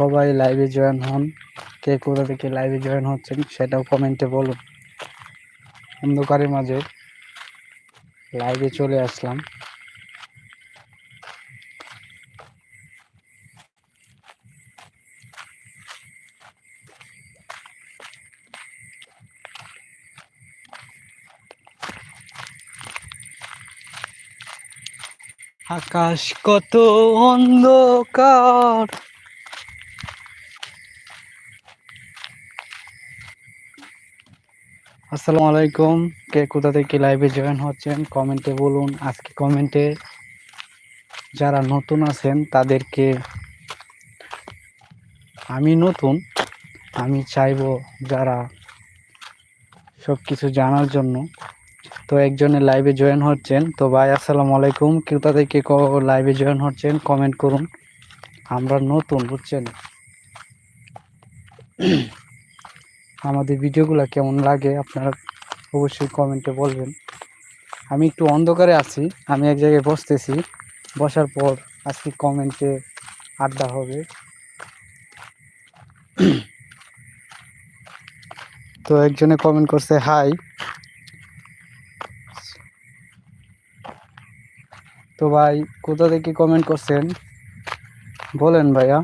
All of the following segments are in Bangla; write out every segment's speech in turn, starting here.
সবাই লাইভে জয়েন হন। কে কোথা থেকে লাইভে জয়েন হচ্ছেন সেটাও কমেন্টে বলুন। অন্ধকারের মাঝে লাইভে চলে আসলাম। আকাশ কত অন্ধকার আসসালামু আলাইকুম। কে কোথা থেকে লাইভে জয়েন হচ্ছেন কমেন্টে বলুন। আজকে কমেন্টে যারা নতুন আছেন, তাদেরকে আমি নতুন, আমি চাইব যারা সব কিছু জানার জন্য। তো একজনের লাইভে জয়েন হচ্ছেন। তো ভাই, আসসালামু আলাইকুম। কোথা থেকে লাইভে জয়েন হচ্ছেন কমেন্ট করুন। আমরা নতুন, বুঝছেন? আমাদের ভিডিওগুলো কেমন লাগে আপনারা অবশ্যই কমেন্টে বলবেন। আমি একটু অন্ধকারে আছি, আমি এক জায়গায় বসতেছি, বসার পর আজকে কমেন্টে আড্ডা হবে। তো একজনে কমেন্ট করছে হাই তো ভাই, কোথা থেকে কমেন্ট করছেন? বলেন ভাইয়া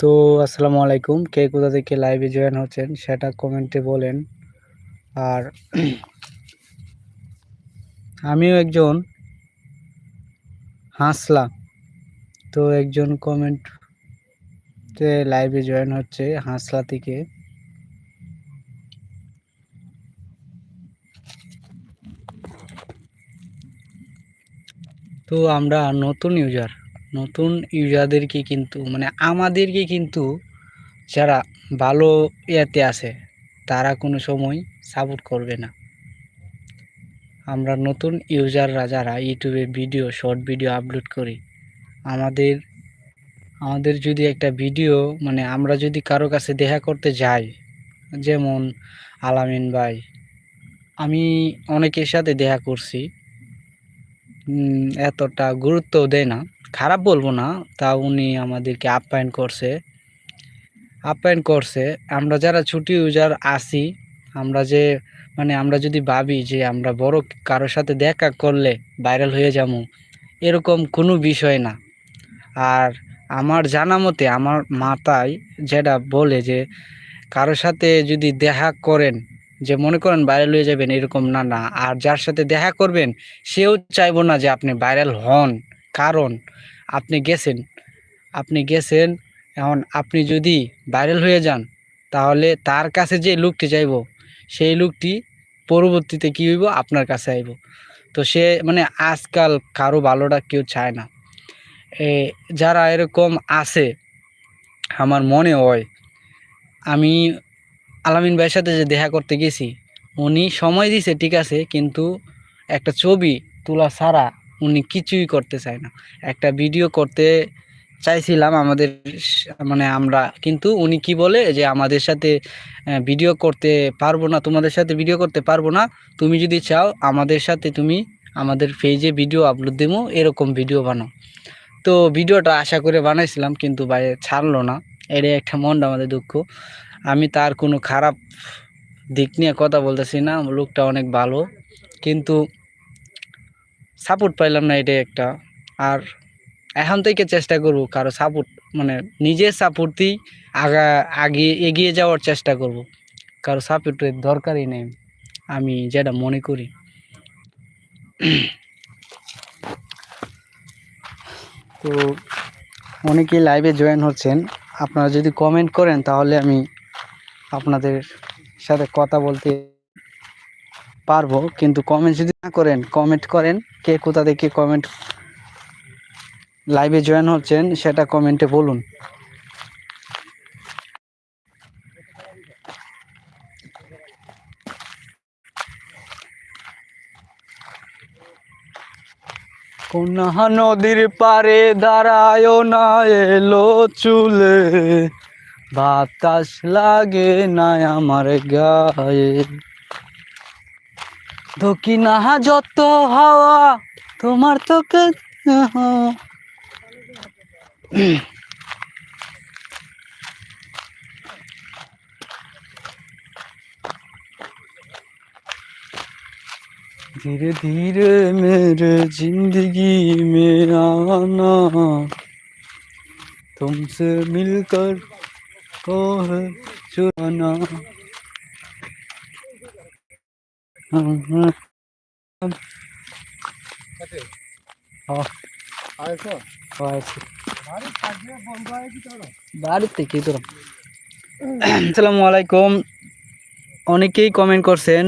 তো আসসালামু আলাইকুম। কে কোথা থেকে লাইভে জয়েন হচ্ছেন সেটা কমেন্টে বলেন। আর আমিও একজন হাসলা, তো একজন কমেন্ট লাইভে জয়েন হচ্ছে হাসলা থেকে। তো আমরা নতুন ইউজার নতুন ইউজারদেরকে কিন্তু মানে আমাদেরকে কিন্তু যারা ভালো ইয়েতে আছে, তারা কোনো সময় সাপোর্ট করবে না। আমরা নতুন ইউজাররা যারা ইউটিউবে ভিডিও শর্ট ভিডিও আপলোড করি, আমাদের আমাদের যদি একটা ভিডিও মানে আমরা যদি কারও কাছে দেখা করতে যাই, যেমন আলামিন ভাই, আমি অনেকের সাথে দেখা করছি এতটা গুরুত্ব দেয় না, খারাপ বলব না তা উনি আমাদেরকে আপ্যায়ন করছে। আপ্যায়ন করছে, আমরা যারা ছুটি ইউজার আসি আমরা যে মানে আমরা যদি ভাবি যে আমরা বড় কারোর সাথে দেখা করলে ভাইরাল হয়ে যাব, এরকম কোনো বিষয় না। আর আমার জানা মতে আমার মাথায় যেটা বলে যে, কারোর সাথে যদি দেখা করেন, যে মনে করেন ভাইরাল হয়ে যাবেন, এরকম না না। আর যার সাথে দেখা করবেন, সেও চাইব না যে আপনি ভাইরাল হন। কারণ আপনি গেছেন আপনি গেছেন এখন আপনি যদি ভাইরাল হয়ে যান, তাহলে তার কাছে যে লোকটি চাইব, সেই লোকটি পরবর্তীতে কী হইব? আপনার কাছে আইব। তো সে মানে আজকাল কারও ভালোটা কেউ চায় না। যারা এরকম আছে, আমার মনে হয়, আমি আলামিন ভাইয়ের সাথে যে দেখা করতে গেছি, উনি সময় দিছে ঠিক আছে, কিন্তু একটা ছবি তোলা ছাড়া উনি কিছুই করতে চায় না। একটা ভিডিও করতে চাইছিলাম আমাদের মানে আমরা। কিন্তু উনি কি বলে যে, আমাদের সাথে ভিডিও করতে পারব না, তোমাদের সাথে ভিডিও করতে পারব না। তুমি যদি চাও, আমাদের সাথে তুমি আমাদের পেজে ভিডিও আপলোড দেবো, এরকম ভিডিও বানাও। তো ভিডিওটা আশা করে বানাইছিলাম, কিন্তু বাইরে ছাড়লো না। এটাই একটা মনটা আমাদের দুঃখ। আমি তার কোনো খারাপ দিক নিয়ে কথা বলতেছি না, লোকটা অনেক ভালো। কিন্তু সাপোর্ট পাইলাম না এটাই একটা। আর এখন থেকে চেষ্টা করব কারও সাপোর্ট মানে নিজের সাপোর্টই আগা আগে এগিয়ে যাওয়ার চেষ্টা করব। কারও সাপোর্টের দরকারই নেই, আমি যেটা মনে করি। তো অনেকেই লাইভে জয়েন হচ্ছেন, আপনারা যদি কমেন্ট করেন তাহলে আমি আপনাদের সাথে কথা বলতে পারব। কিন্তু কমেন্ট যদি না করেন কমেন্ট করেন, কে কোথা থেকে কমেন্ট লাইভে জয়েন হচ্ছেন, সেটা কমেন্টে বলুন। কোনা নদীর পারে দাঁড়ায় না এলো চুলে। বাতাস লাগে না আমার গায়ে। দক্ষিণা যত হাওয়া, তোমার তোকে धीरे धीरे मेरे ज़िंदगी में आना। तुमसे मिलकर को है। चुराना বাড়িতে কি তোর। আসসালামু আলাইকুম। অনেকেই কমেন্ট করছেন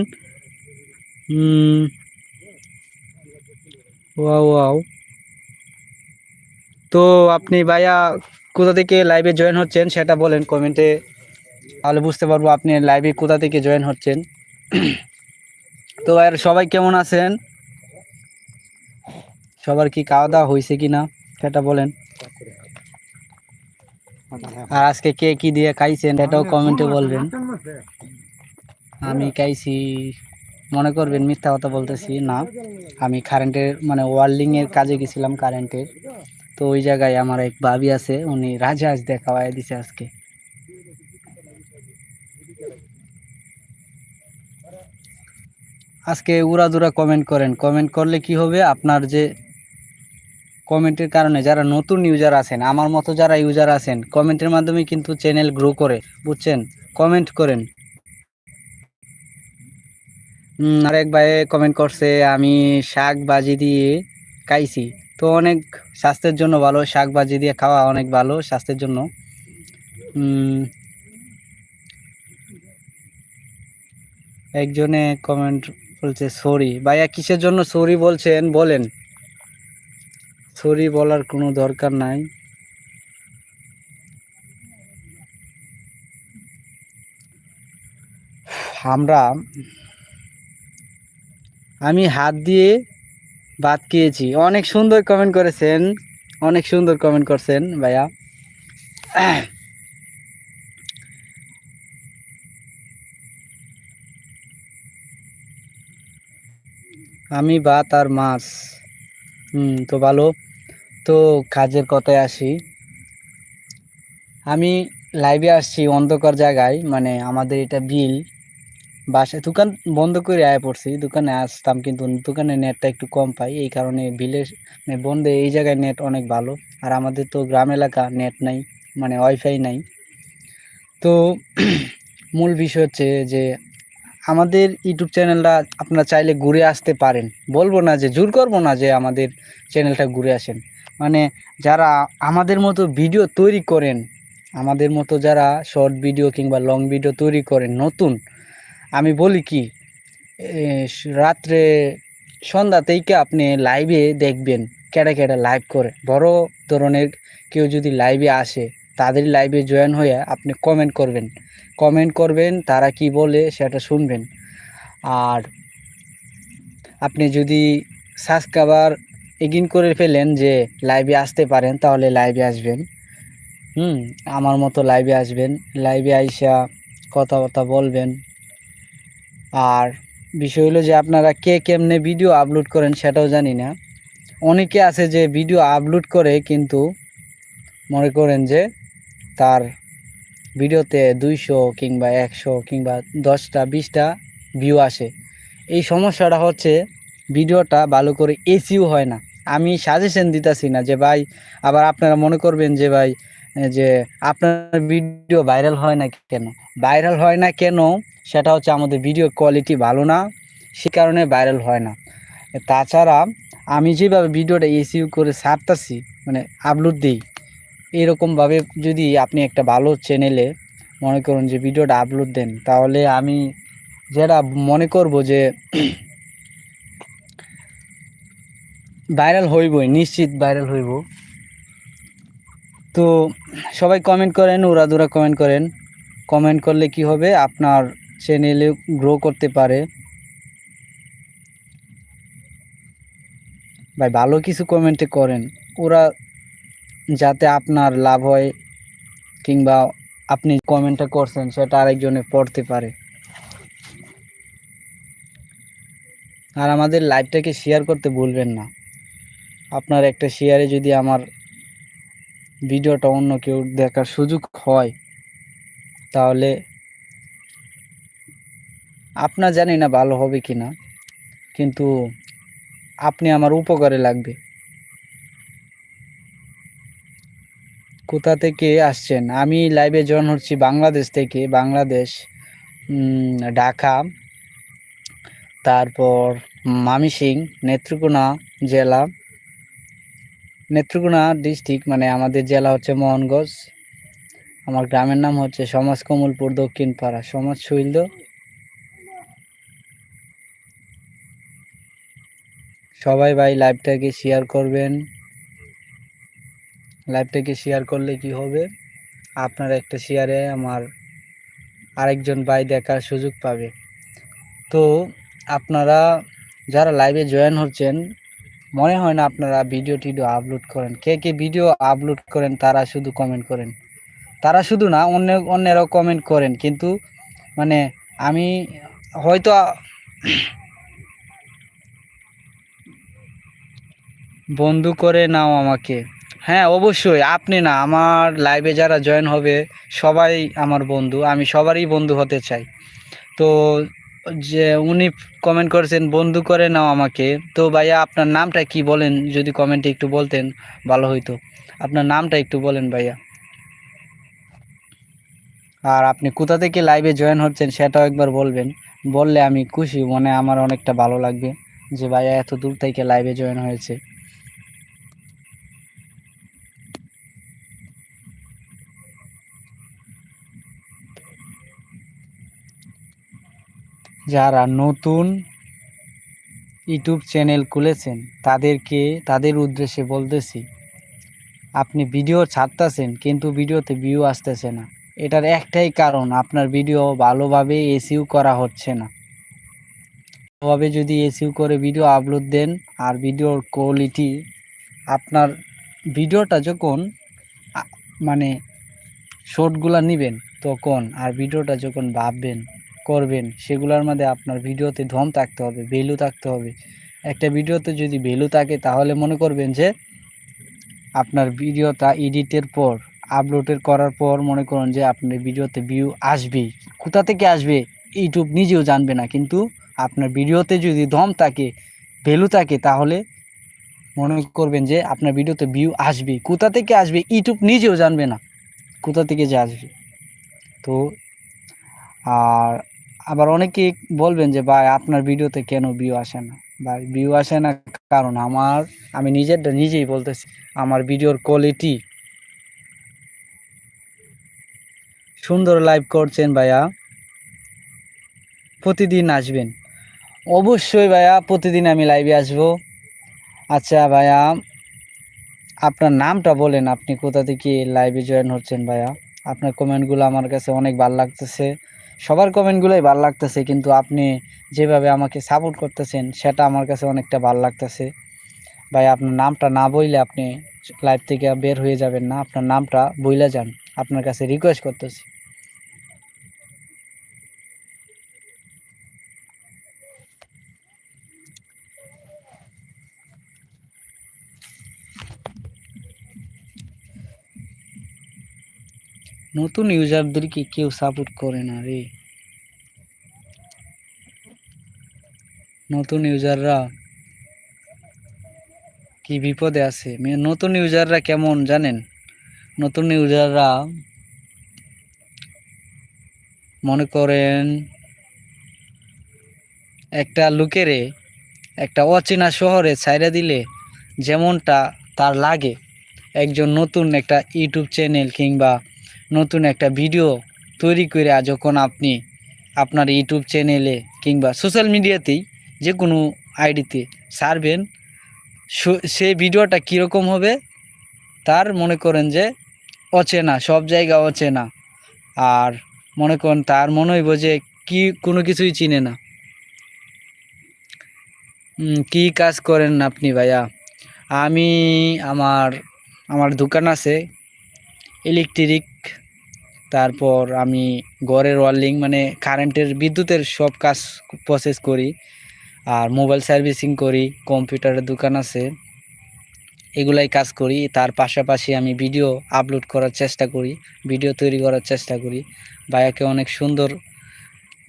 ওয়াও ওয়াও। তো আপনি ভাইয়া কোথা থেকে লাইভে জয়েন হচ্ছেন সেটা বলেন কমেন্টে তাহলে বুঝতে পারব আপনি লাইভে কোথা থেকে জয়েন হচ্ছেন। তো আর সবাই কেমন আছেন? সবার কি খাওয়া দাওয়া হয়েছে কি না সেটা বলেন। আর আজকে কে কি দিয়ে খাইছেন এটাও কমেন্টে বলবেন। আমি খাইছি মনে করবেন মিথ্যা কথা বলতেছি না। আমি কারেন্টের মানে ওয়ার্ল্ডিং এর কাজে গেছিলাম কারেন্টের তো ওই জায়গায় আমার এক ভাবি আছে উনি রাজহাঁস দেখাওয়াই দিছে আজকে। আজকে উড়াদুরা কমেন্ট করেন। কমেন্ট করলে কি হবে? আপনার যে কমেন্টের কারণে যারা নতুন ইউজার আছেন, আমার মতো যারা ইউজার আছেন, কমেন্টের মাধ্যমে কিন্তু চ্যানেল গ্রো করে, বুঝছেন? কমেন্ট করেন। আরেক ভাই কমেন্ট করছে, আমি শাক ভাজি দিয়ে খাইছি। তো অনেক স্বাস্থ্যের জন্য ভালো, শাক ভাজি দিয়ে খাওয়া অনেক ভালো, স্বাস্থ্যের জন্য। একজনে কমেন্ট বলছে সরি ভাইয়া, কিসের জন্য সরি বলছেন? বলেন। সরি বলার কোনো দরকার নাই। আমরা, আমি হাত দিয়ে ভাত খেয়েছি। অনেক সুন্দর কমেন্ট করেছেন, অনেক সুন্দর কমেন্ট করছেন ভাইয়া। আমি ভাত আর মাছ। হুম, তো ভালো। তো কাজের কথায় আসি। আমি লাইভে আসছি অন্ধকার জায়গায় মানে আমাদের এটা বিল। বাসায় দোকান বন্ধ করে আয় পড়ছি, দোকানে আসতাম কিন্তু দোকানে নেটটা একটু কম পাই, এই কারণে বিলের মানে বন্ধে, এই জায়গায় নেট অনেক ভালো। আর আমাদের তো গ্রাম এলাকা নেট নাই মানে ওয়াইফাই নাই। তো মূল বিষয় হচ্ছে যে, আমাদের ইউটিউব চ্যানেলটা আপনারা চাইলে ঘুরে আসতে পারেন। বলব না যে, জোর করব না যে আমাদের চ্যানেলটা ঘুরে আসেন। মানে যারা আমাদের মতো ভিডিও তৈরি করেন, আমাদের মতো যারা শর্ট ভিডিও কিংবা লং ভিডিও তৈরি করেন, নতুন, আমি বলি কি রাত্রে সন্ধ্যা থেকে আপনি লাইভে দেখবেন কেটে কেটে লাইভ করে। বড় ধরনের কেউ যদি লাইভে আসে, তাদের লাইভে জয়েন হয়ে আপনি কমেন্ট করবেন। কমেন্ট করবেন, তারা কি বলে সেটা শুনবেন। আর আপনি যদি সাবস্ক্রাইবার এগিন করে ফেলেন যে লাইভে আসতে পারেন, তাহলে লাইভে আসবেন। হুম, আমার মতো লাইভে আসবেন। লাইভে আইসা কথাবার্তা বলবেন। আর বিষয় হলো যে আপনারা কে কেমনে ভিডিও আপলোড করেন সেটাও জানি না। অনেকে আছে যে ভিডিও আপলোড করে, কিন্তু মনে করেন যে তার ভিডিওতে দুইশো কিংবা একশো কিংবা দশটা, বিশটা ভিউ আসে। এই সমস্যাটা হচ্ছে ভিডিওটা ভালো করে এসিও হয় না। আমি সাজেশন দিতেছি না যে ভাই, আবার আপনারা মনে করবেন যে ভাই যে আপনার ভিডিও ভাইরাল হয় না কেন? ভাইরাল হয় না কেন? সেটা হচ্ছে আমাদের ভিডিও কোয়ালিটি ভালো না, সে কারণে ভাইরাল হয় না। তাছাড়া আমি যেভাবে ভিডিওটা এসিউ করে ছাড়তাছি মানে আপলোড দিই, এরকমভাবে যদি আপনি একটা ভালো চ্যানেলে মনে করুন যে ভিডিওটা আপলোড দেন, তাহলে আমি যেটা মনে করব যে ভাইরাল হইবই, নিশ্চিত ভাইরাল হইব। তো সবাই কমেন্ট করেন ওরা উড়াদুরা কমেন্ট করেন। কমেন্ট করলে কি হবে? আপনার চ্যানেলে গ্রো করতে পারে। ভাই, ভালো কিছু কমেন্টে করেন। ওরা যাতে আপনার লাভ হয়, কিংবা আপনি কমেন্টটা করছেন, সেটা আরেকজনে পড়তে পারে। আর আমাদের লাইভটাকে শেয়ার করতে ভুলবেন না। আপনার একটা শেয়ারে যদি আমার ভিডিওটা অন্য কেউ দেখার সুযোগ হয়, তাহলে আপনার জানি না ভালো হবে কি না কিন্তু আপনি আমার উপকারে লাগবে। কোথা থেকে আসছেন? আমি লাইভে জয়েন হচ্ছি বাংলাদেশ থেকে, বাংলাদেশ ঢাকা, তারপর মামিসিং, নেত্রকোনা জেলা নেত্রকোনা ডিস্ট্রিক্ট মানে আমাদের জেলা হচ্ছে মোহনগঞ্জ। আমার গ্রামের নাম হচ্ছে সমাজ কমলপুর দক্ষিণ পাড়া, সমাজ শৈল। সবাই ভাই লাইভটাকে শেয়ার করবেন। লাইভটাকে শেয়ার করলে কি হবে? আপনার একটা শেয়ারে আমার আরেকজন ভাই দেখার সুযোগ পাবে। তো আপনারা যারা লাইভে জয়েন হচ্ছেন মনে হয় না আপনারা ভিডিও টিডিও আপলোড করেন। কে কে ভিডিও আপলোড করেন, তারা শুধু কমেন্ট করেন। তারা শুধু না, অন্য, অন্যরাও কমেন্ট করেন। কিন্তু মানে আমি হয়তো বন্ধু করে নাও আমাকে। হ্যাঁ অবশ্যই, আপনি না, আমার লাইভে যারা জয়েন হবে, সবাই আমার বন্ধু, আমি সবারই বন্ধু হতে চাই। তো যে উনি কমেন্ট করেছেন, বন্ধু করে নাও আমাকে। তো ভাইয়া, আপনার নামটা কি বলেন? যদি কমেন্টে একটু বলতেন, ভালো হইতো। আপনার নামটা একটু বলেন ভাইয়া। আর আপনি কোথা থেকে লাইভে জয়েন হচ্ছেন, সেটাও একবার বলবেন। বললে আমি খুশি, মনে আমার অনেকটা ভালো লাগবে যে ভাইয়া এত দূর থেকে লাইভে জয়েন হয়েছে। যারা নতুন ইউটিউব চ্যানেল খুলেছেন, তাদেরকে, তাদের উদ্দেশ্যে বলতেছি, আপনি ভিডিও ছাড়তেছেন, কিন্তু ভিডিওতে ভিউ আসতেছে না। এটার একটাই কারণ, আপনার ভিডিও ভালোভাবে এসিউ করা হচ্ছে না। ভালোভাবে যদি এসিউ করে ভিডিও আপলোড দেন, আর ভিডিওর কোয়ালিটি আপনার ভিডিওটা যখন মানে শর্টগুলা নেবেন, তখন আর ভিডিওটা যখন ভাববেন করবেন, সেগুলোর মধ্যে আপনার ভিডিওতে ধম থাকতে হবে, ভ্যালু থাকতে হবে। একটা ভিডিওতে যদি ভ্যালু থাকে, তাহলে মনে করবেন যে আপনার ভিডিওটা এডিটের পর, আপলোডের করার পর মনে করুন যে আপনার ভিডিওতে ভিউ আসবেই। কোথা থেকে আসবে? ইউটিউব নিজেও জানবে না, কিন্তু আপনার ভিডিওতে যদি দম থাকে, ভ্যালু থাকে, তাহলে মনে করবেন যে আপনার ভিডিওতে ভিউ আসবে কোথা থেকে আসবে? ইউটিউব নিজেও জানবে না কোথা থেকে যে আসবে। তো, আর আবার অনেকে বলবেন যে, ভাই, আপনার ভিডিওতে কেন ভিউ আসে না? ভাই ভিউ আসে না কারণ আমার, আমি নিজেরটা নিজেই বলতেছি, আমার ভিডিওর কোয়ালিটি সুন্দর লাইভ করছেন ভাইয়া, প্রতিদিন আসবেন। অবশ্যই ভাইয়া, প্রতিদিন আমি লাইভে আসব। আচ্ছা ভাইয়া, আপনার নামটা বলেন, আপনি কোথা থেকে লাইভে জয়েন হচ্ছেন ভাইয়া? আপনার কমেন্টগুলো আমার কাছে অনেক ভালো লাগতেছে। সবার কমেন্টগুলোই ভালো লাগতেছে, কিন্তু আপনি যেভাবে আমাকে সাপোর্ট করতেছেন, সেটা আমার কাছে অনেকটা ভালো লাগতেছে। ভাই, আপনার নামটা না বইলে আপনি লাইভ থেকে বের হয়ে যাবেন না, আপনার নামটা বইলে যান, আপনার কাছে রিকোয়েস্ট করতেছি। নতুন ইউজারদেরকে কেউ সাপোর্ট করে না রে। নতুন ইউজাররা কি বিপদে আছে? নতুন ইউজাররা কেমন জানেন? নতুন ইউজাররা মনে করেন একটা লোকেরে, একটা অচেনা শহরে ছাইড়া দিলে যেমনটা তার লাগে। একজন নতুন একটা ইউটিউব চ্যানেল কিংবা নতুন একটা ভিডিও তৈরি করে যখন আপনি আপনার ইউটিউব চ্যানেলে কিংবা সোশ্যাল মিডিয়াতেই যে কোনো আইডিতে সারবেন, সো- ভিডিওটা কীরকম হবে তার মনে করেন যে অচেনা, সব জায়গা অচেনা। আর মনে করেন তার মনে হইব যে কি কোনো কিছুই চিনে না। কি কাজ করেন আপনি ভাইয়া? আমি আমার আমার দোকান আছে ইলেকট্রিক তারপর আমি ঘরের ওয়ার্লিং মানে কারেন্টের, বিদ্যুতের সব কাজ প্রসেস করি। আর মোবাইল সার্ভিসিং করি, কম্পিউটারের দোকান আছে, এগুলাই কাজ করি। তার পাশাপাশি আমি ভিডিও আপলোড করার চেষ্টা করি ভিডিও তৈরি করার চেষ্টা করি। ভাইয়াকে অনেক সুন্দর,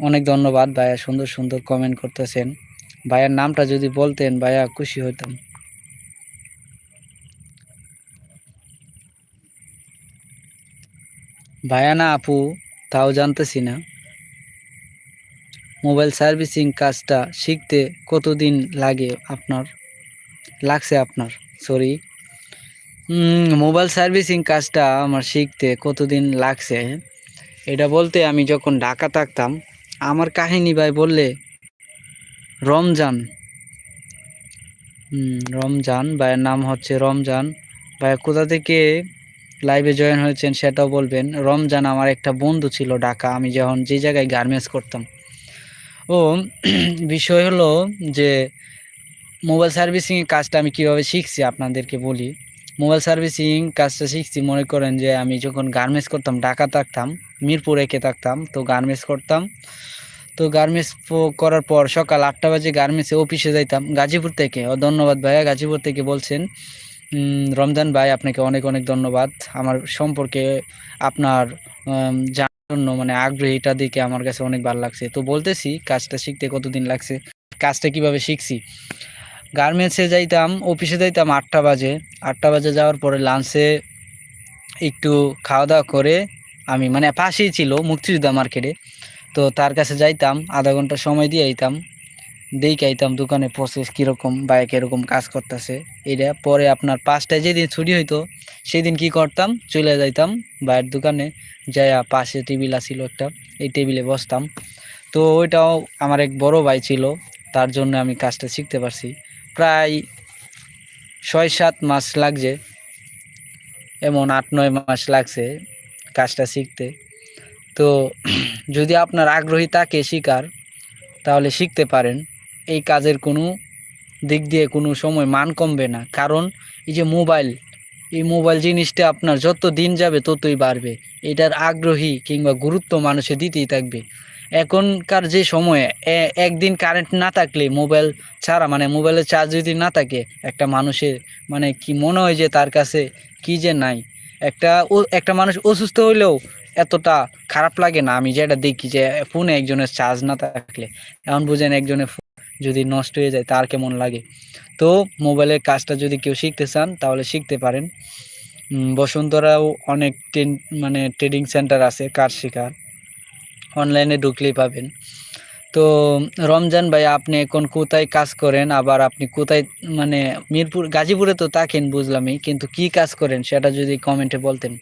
অনেক ধন্যবাদ। ভাইয়া সুন্দর সুন্দর কমেন্ট করতেছেন। ভাইয়ার নামটা যদি বলতেন, ভাইয়া খুশি হইতাম। ভাইয়া না আপু, তাও জানতেছি না। মোবাইল সার্ভিসিং কাজটা শিখতে কতদিন লাগে আপনার? লাগছে আপনার, সরি। মোবাইল সার্ভিসিং কাজটা আমার শিখতে কতদিন লাগছে? এটা বলতে আমি যখন ঢাকা থাকতাম, আমার কাহিনী ভাই বললে, রমজান। রমজান, ভাইয়ের নাম হচ্ছে রমজান। ভাই কোথা থেকে লাইভে জয়েন হয়েছেন, সেটাও বলবেন। রমজান আমার একটা বন্ধু ছিল ঢাকা, আমি যখন যে জায়গায় গার্মেন্টস করতাম। ও, বিষয় হলো যে মোবাইল সার্ভিসিংয়ের কাজটা আমি কীভাবে শিখছি আপনাদেরকে বলি। মোবাইল সার্ভিসিং কাজটা শিখছি, মনে করেন যে আমি যখন গার্মেন্টস করতাম, ঢাকা থাকতাম, মিরপুর একে থাকতাম, তো গার্মেন্টস করতাম। তো গার্মেন্টস করার পর সকাল আটটা বাজে গার্মেন্টসে অফিসে যাইতাম, গাজীপুর থেকে। ও ধন্যবাদ ভাইয়া, গাজীপুর থেকে বলছেন রমজান ভাই, আপনাকে অনেক অনেক ধন্যবাদ। আমার সম্পর্কে আপনার জানার জন্য মানে আগ্রহীটা দেখে আমার কাছে অনেক ভালো লাগছে। তো বলতেছি, কাজটা শিখতে কতদিন লাগছে, কাজটা কীভাবে শিখছি? গার্মেন্টসে যাইতাম, অফিসে যাইতাম আটটা বাজে। আটটা বাজে যাওয়ার পরে লাঞ্চে একটু খাওয়া দাওয়া করে আমি মানে পাশেই ছিল মুক্তিযোদ্ধা মার্কেটে। তো তার কাছে যাইতাম, আধা ঘণ্টা সময় দিয়ে আইতাম। দেখে আইতাম দোকানে প্রসেস কীরকম বাইক এরকম কাজ করতেছে। এটা পরে আপনার পাঁচটায় যেদিন ছুটি হইতো, সেদিন কি করতাম? চলে যাইতাম বাইরের দোকানে, যাইয়া পাশে টেবিল আসিল একটা, এই টেবিলে বসতাম। তো ওইটাও আমার এক বড় ভাই ছিল, তার জন্য আমি কাজটা শিখতে পারছি। প্রায় ছয় সাত মাস লাগছে, এমন আট নয় মাস লাগছে কাজটা শিখতে। তো যদি আপনার আগ্রহী তাকে শিকার, তাহলে শিখতে পারেন। এই কাজের কোনো দিক দিয়ে কোনো সময় মান কমবে না। কারণ এই যে মোবাইল, এই মোবাইল জিনিসটা আপনার যত দিন যাবে ততই বাড়বে। এটার আগ্রহী কিংবা গুরুত্ব মানুষে দিতেই থাকবে। এখনকার যে সময়ে একদিন কারেন্ট না থাকলে মোবাইল ছাড়া মানে মোবাইলের চার্জ যদি না থাকে, একটা মানুষের মানে কি মনে হয় যে তার কাছে কি যে নাই। একটা একটা মানুষ অসুস্থ হইলেও এতটা খারাপ লাগে না। আমি যেটা দেখি যে ফোনে একজনের চার্জ না থাকলে। এখন বুঝেন একজনের যদি নষ্ট হয়ে যায়, তার কেমন লাগে? তো মোবাইলের কাজটা যদি কেউ শিখতে চান, তাহলে শিখতে পারেন। বসুন্ধরাও অনেক মানে ট্রেডিং সেন্টার আছে কার শেখার। অনলাইনে ঢুকলেই পাবেন। তো রমজান ভাই, আপনি এখন কোথায় কাজ করেন? আবার আপনি কোথায় মানে মিরপুর, গাজীপুরে তো থাকেন, বুঝলামই। কিন্তু কি কাজ করেন, সেটা যদি কমেন্টে বলতেন।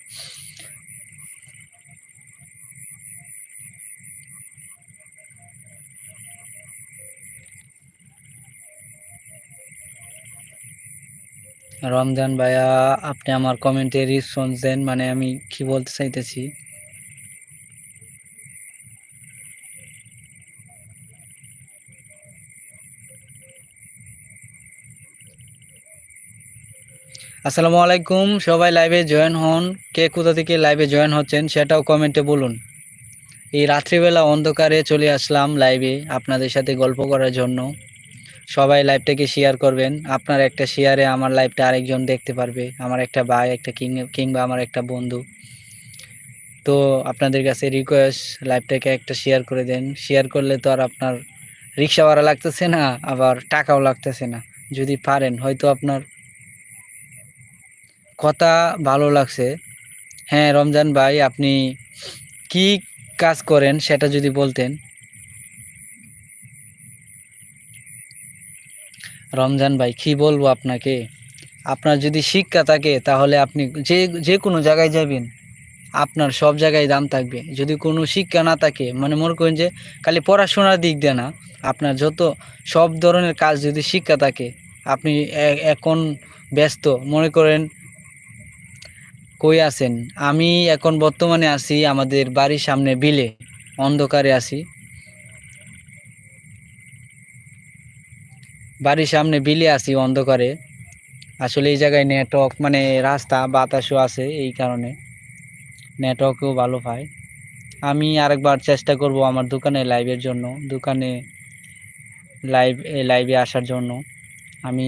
রমজান ভাইয়া, আপনি আমার কমেন্টে রেসপন্স দেন মানে আমি কি বলতে চাইতেছি? আসসালামু আলাইকুম, সবাই লাইভে জয়েন হন। কে কোথা থেকে লাইভে জয়েন হচ্ছেন, সেটাও কমেন্টে বলুন। এই রাত্রিবেলা অন্ধকারে চলে আসলাম লাইভে আপনাদের সাথে গল্প করার জন্য। সবাই লাইভটাকে শেয়ার করবেন। আপনার একটা শেয়ারে আমার লাইভটা আরেকজন দেখতে পারবে। আমার একটা ভাই, একটা কিং, কিংবা আমার একটা বন্ধু। তো আপনাদের কাছে রিকোয়েস্ট লাইভটাকে একটা শেয়ার করে দেন। শেয়ার করলে তো আর আপনার রিক্সা ভাড়া লাগতেছে না, আবার টাকাও লাগতেছে না। যদি পারেন, হয়তো আপনার কথা ভালো লাগছে। হ্যাঁ রমজান ভাই, আপনি কি কাজ করেন সেটা যদি বলতেন। রমজান ভাই, কি বলব আপনাকে? আপনার যদি শিক্ষা থাকে, তাহলে আপনি যে যে কোনো জায়গায় যাবেন, আপনার সব জায়গায় দাম থাকবে। যদি কোনো শিক্ষা না থাকে মানে মনে করেন যে, খালি পড়াশোনার দিক দিয়ে না, আপনার যত সব ধরনের কাজ যদি শিক্ষা থাকে, আপনি এখন ব্যস্ত, মনে করেন কই আছেন? আমি এখন বর্তমানে আছি আমাদের বাড়ির সামনে বিলে, অন্ধকারে আছি। বাড়ির সামনে বিলে আছি, অন্ধকারে। আসলে এই জায়গায় নেটওয়ার্ক মানে রাস্তা, বাতাসও আছে এই কারণে। নেটওয়ার্কও ভালো পায় আমি আরেকবার চেষ্টা করব আমার দোকানে লাইভের জন্য, দোকানে লাইভ লাইভে আসার জন্য। আমি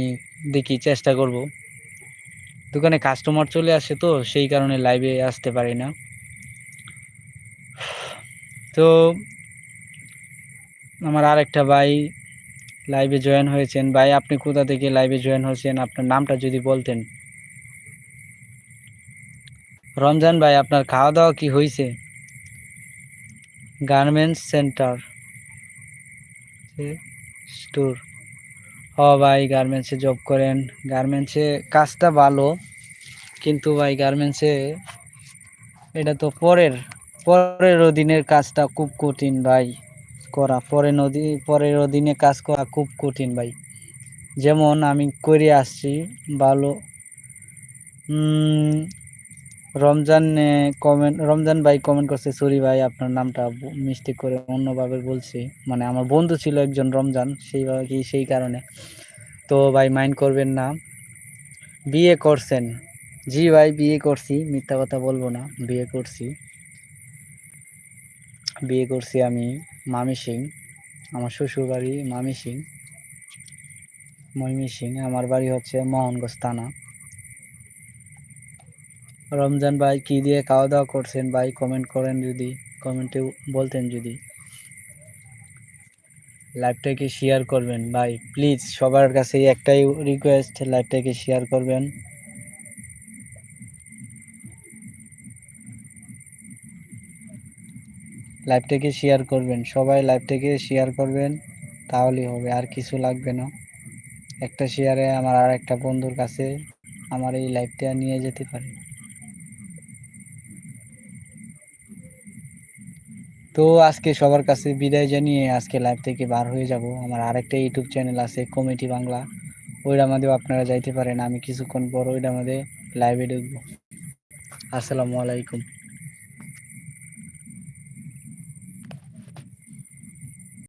দেখি, চেষ্টা করব। দোকানে কাস্টমার চলে আসে তো, সেই কারণে লাইভে আসতে পারি না। তো, আমার আরেকটা ভাই লাইভে জয়েন হয়েছেন। ভাই, আপনি কোথা থেকে লাইভে জয়েন হয়েছেন? আপনার নামটা যদি বলতেন। রমজান ভাই, আপনার খাওয়া দাওয়া কি হয়েছে গার্মেন্টস সেন্টার স্টোর হ ভাই গার্মেন্টসে জব করেন। গার্মেন্টসে কাজটা ভালো, কিন্তু ভাই গার্মেন্টসে এটা তো পরের পরের দিনের কাজটা খুব কঠিন ভাই। করা। পরে নদী, পরের অধীনে কাজ করা খুব কঠিন ভাই। যেমন আমি করে আসছি, ভালো রমজান কমেন্ট রমজান ভাই কমেন্ট করছে, সরি ভাই, আপনার নামটা মিস্টেক করে অন্যভাবে বলছি। মানে আমার বন্ধু ছিল একজন রমজান সেইভাবে কি সেই কারণে। তো ভাই মাইন্ড করবেন না। বিয়ে করছেন। জি ভাই, বিয়ে করছি, মিথ্যা কথা বলব না, বিয়ে করছি। বিয়ে করছি আমি। মামি সিং, আমার শ্বশুর বাড়ি মামি সিং ময়মি সিং, আমার বাড়ি হচ্ছে মোহনগঞ্জ থানা। রমজান ভাই কি দিয়ে খাওয়া দাওয়া করছেন ভাই? কমেন্ট করেন যদি কমেন্টে বলতেন যদি। লাইভটাকে শেয়ার করবেন ভাই প্লিজ সবার কাছে একটাই রিকোয়েস্ট লাইভটাকে শেয়ার করবেন। লাইভটাকে শেয়ার করবেন। সবাই লাইভটাকে শেয়ার করবেন, তাহলেই হবে, আর কিছু লাগবে না। একটা শেয়ারে আমার আর একটা বন্ধুর কাছে আমার এই লাইভটা নিয়ে যেতে পারে। তো আজকে সবার কাছে বিদায় জানিয়ে আজকে লাইভ থেকে বার হয়ে যাব। আমার আরেকটা ইউটিউব চ্যানেল আছে কমেডি বাংলা ওইটার মধ্যেও আপনারা যাইতে পারেন, আমি কিছুক্ষণ পর ওইটার মধ্যে লাইভে ঢুকবো। আসসালামু আলাইকুম।